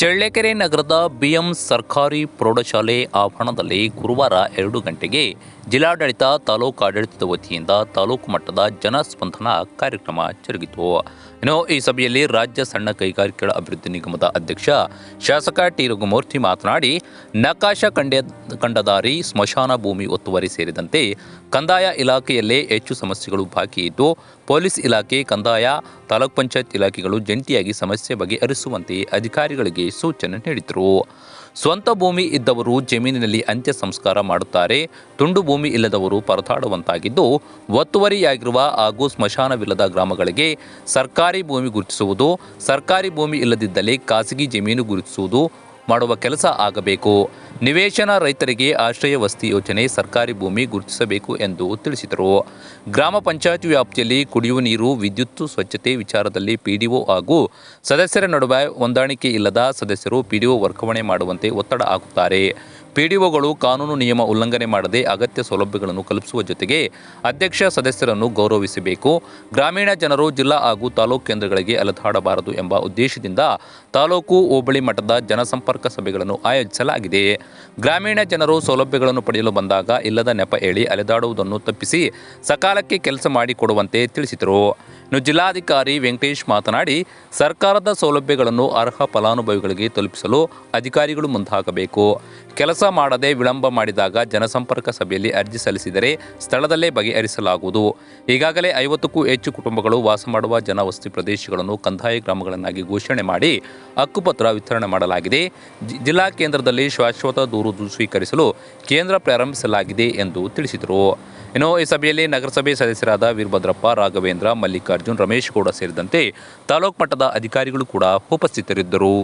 ಚಳ್ಳಕೆರೆ ನಗರದ ಬಿಎಂ ಸರ್ಕಾರಿ ಪ್ರೌಢಶಾಲೆ ಆವರಣದಲ್ಲಿ ಗುರುವಾರ ಎರಡು ಗಂಟೆಗೆ ಜಿಲ್ಲಾಡಳಿತ ತಾಲೂಕು ಆಡಳಿತದ ವತಿಯಿಂದ ತಾಲೂಕು ಮಟ್ಟದ ಜನಸ್ಪಂದನ ಕಾರ್ಯಕ್ರಮ ಜರುಗಿತು. ಇನ್ನು ಈ ಸಭೆಯಲ್ಲಿ ರಾಜ್ಯ ಸಣ್ಣ ಕೈಗಾರಿಕೆಗಳ ಅಭಿವೃದ್ಧಿ ನಿಗಮದ ಅಧ್ಯಕ್ಷ ಶಾಸಕ ಟಿ ರಘುಮೂರ್ತಿ ಮಾತನಾಡಿ, ನಕಾಶ ಕಂಡ ಕಂಡದಾರಿ ಸ್ಮಶಾನ ಭೂಮಿ ಒತ್ತುವರಿ ಸೇರಿದಂತೆ ಕಂದಾಯ ಇಲಾಖೆಯಲ್ಲೇ ಹೆಚ್ಚು ಸಮಸ್ಯೆಗಳು ಬಾಕಿ ಇದ್ದು, ಪೊಲೀಸ್ ಇಲಾಖೆ, ಕಂದಾಯ, ತಾಲೂಕ್ ಪಂಚಾಯತ್ ಇಲಾಖೆಗಳು ಜಂಟಿಯಾಗಿ ಸಮಸ್ಯೆ ಬಗೆಹರಿಸುವಂತೆ ಅಧಿಕಾರಿಗಳಿಗೆ ಸೂಚನೆ ನೀಡಿದರು. ಸ್ವಂತ ಭೂಮಿ ಇದ್ದವರು ಜಮೀನಿನಲ್ಲಿ ಅಂತ್ಯ ಸಂಸ್ಕಾರ ಮಾಡುತ್ತಾರೆ. ತುಂಡು ಭೂಮಿ ಇಲ್ಲದವರು ಪರದಾಡುವಂತಾಗಿದ್ದು, ಒತ್ತುವರಿಯಾಗಿರುವ ಹಾಗೂ ಸ್ಮಶಾನವಿಲ್ಲದ ಗ್ರಾಮಗಳಿಗೆ ಸರ್ಕಾರಿ ಭೂಮಿ ಗುರುತಿಸುವುದು, ಸರ್ಕಾರಿ ಭೂಮಿ ಇಲ್ಲದಿದ್ದಲ್ಲಿ ಖಾಸಗಿ ಜಮೀನು ಗುರುತಿಸುವುದು ಮಾಡುವ ಕೆಲಸ ಆಗಬೇಕು. ನಿವೇಶನ ರೈತರಿಗೆ ಆಶ್ರಯ ವಸತಿ ಯೋಜನೆ ಸರ್ಕಾರಿ ಭೂಮಿ ಗುರುತಿಸಬೇಕು ಎಂದು ತಿಳಿಸಿದರು. ಗ್ರಾಮ ಪಂಚಾಯತ್ ವ್ಯಾಪ್ತಿಯಲ್ಲಿ ಕುಡಿಯುವ ನೀರು, ವಿದ್ಯುತ್ ಸ್ವಚ್ಛತೆ ವಿಚಾರದಲ್ಲಿ ಪಿಡಿಒ ಹಾಗೂ ಸದಸ್ಯರ ನಡುವೆ ಹೊಂದಾಣಿಕೆ ಇಲ್ಲದ ಸದಸ್ಯರು ಪಿಡಿಒ ವರ್ಗಾವಣೆ ಮಾಡುವಂತೆ ಒತ್ತಡ ಹಾಕುತ್ತಾರೆ. ಪಿಡಿಒಗಳು ಕಾನೂನು ನಿಯಮ ಉಲ್ಲಂಘನೆ ಮಾಡದೆ ಅಗತ್ಯ ಸೌಲಭ್ಯಗಳನ್ನು ಕಲ್ಪಿಸುವ ಜೊತೆಗೆ ಅಧ್ಯಕ್ಷ ಸದಸ್ಯರನ್ನು ಗೌರವಿಸಬೇಕು. ಗ್ರಾಮೀಣ ಜನರು ಜಿಲ್ಲಾ ಹಾಗೂ ತಾಲೂಕು ಕೇಂದ್ರಗಳಿಗೆ ಅಲೆದಾಡಬಾರದು ಎಂಬ ಉದ್ದೇಶದಿಂದ ತಾಲೂಕು ಹೋಬಳಿ ಮಟ್ಟದ ಜನಸಂಪರ್ಕ ಸಭೆಗಳನ್ನು ಆಯೋಜಿಸಲಾಗಿದೆ. ಗ್ರಾಮೀಣ ಜನರು ಸೌಲಭ್ಯಗಳನ್ನು ಪಡೆಯಲು ಬಂದಾಗ ಇಲ್ಲದ ನೆಪ ಹೇಳಿ ಅಲೆದಾಡುವುದನ್ನು ತಪ್ಪಿಸಿ ಸಕಾಲಕ್ಕೆ ಕೆಲಸ ಮಾಡಿಕೊಡುವಂತೆ ತಿಳಿಸಿದರು. ಇನ್ನು ಜಿಲ್ಲಾಧಿಕಾರಿ ವೆಂಕಟೇಶ್ ಮಾತನಾಡಿ, ಸರ್ಕಾರದ ಸೌಲಭ್ಯಗಳನ್ನು ಅರ್ಹ ಫಲಾನುಭವಿಗಳಿಗೆ ತಲುಪಿಸಲು ಅಧಿಕಾರಿಗಳು ಮುಂದಾಗಬೇಕು. ಕೆಲಸ ಮಾಡದೆ ವಿಳಂಬ ಮಾಡಿದಾಗ ಜನಸಂಪರ್ಕ ಸಭೆಯಲ್ಲಿ ಅರ್ಜಿ ಸಲ್ಲಿಸಿದರೆ ಸ್ಥಳದಲ್ಲೇ ಬಗೆಹರಿಸಲಾಗುವುದು. ಈಗಾಗಲೇ ಐವತ್ತಕ್ಕೂ ಹೆಚ್ಚು ಕುಟುಂಬಗಳು ವಾಸ ಮಾಡುವ ಜನವಸತಿ ಪ್ರದೇಶಗಳನ್ನು ಕಂದಾಯ ಗ್ರಾಮಗಳನ್ನಾಗಿ ಘೋಷಣೆ ಮಾಡಿ ಹಕ್ಕುಪತ್ರ ವಿತರಣೆ ಮಾಡಲಾಗಿದೆ. ಜಿಲ್ಲಾ ಕೇಂದ್ರದಲ್ಲಿ ಶಾಶ್ವತ ದೂರು ಸ್ವೀಕರಿಸಲು ಕೇಂದ್ರ ಪ್ರಾರಂಭಿಸಲಾಗಿದೆ ಎಂದು ತಿಳಿಸಿದರು. ಇನ್ನು ಈ ಸಭೆಯಲ್ಲಿ ನಗರಸಭೆ ಸದಸ್ಯರಾದ ವೀರಭದ್ರಪ್ಪ, ರಾಘವೇಂದ್ರ, ಮಲ್ಲಿಕಾರ್ಜುನ್, ರಮೇಶ್ ಗೌಡ ಸೇರಿದಂತೆ ತಾಲೂಕು ಮಟ್ಟದ ಅಧಿಕಾರಿಗಳು ಕೂಡ ಉಪಸ್ಥಿತರಿದ್ದರು.